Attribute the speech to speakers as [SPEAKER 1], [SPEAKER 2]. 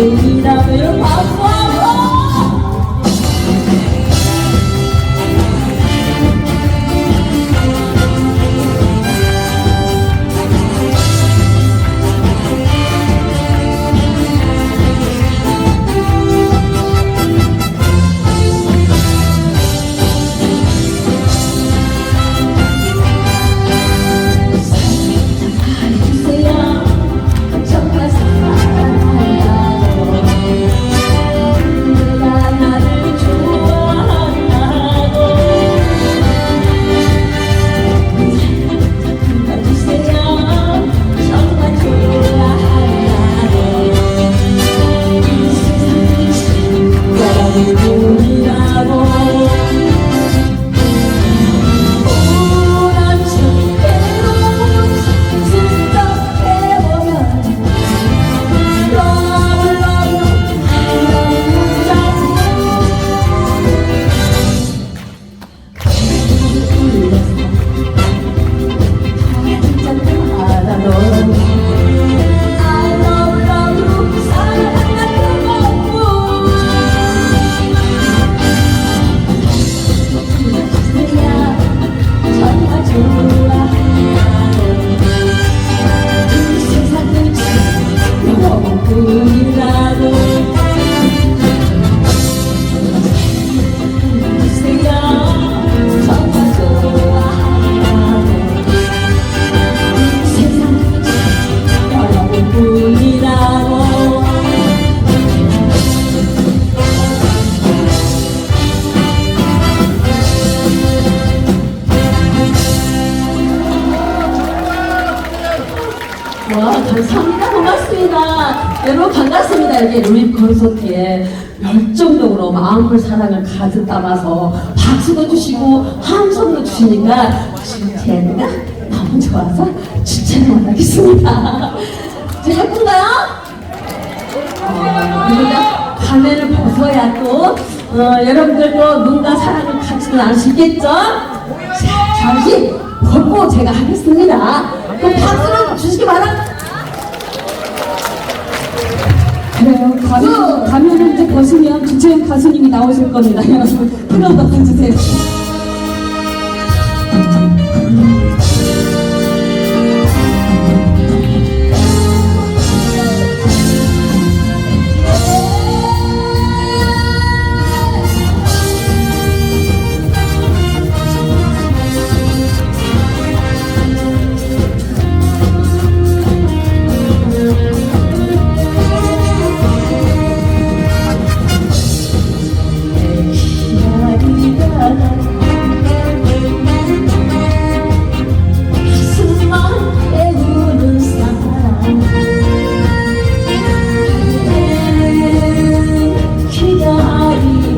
[SPEAKER 1] 여 감사합니다. 고맙습니다. 여러분 반갑습니다. 여기 루입 콘서트에 열정적으로 마음을 사랑을 가득 담아서 박수도 주시고 함성도 주시니까 제가 너무 좋아서 추천을 원하겠습니다. 이제 할 건가요? 어, 우리가 가면을 벗어야 또 어, 여러분들도 눈과 사랑을 갖지는 않을 수 있겠죠? 자, 잠시 벗고 제가 하겠습니다. 그럼 박수를 주시기 바랍니다.
[SPEAKER 2] 맞아요. 가면, 가면을 이제 벗으면 주체인 가수님이 나오실 겁니다. 여러분, 풀어봐 주세요. sorry.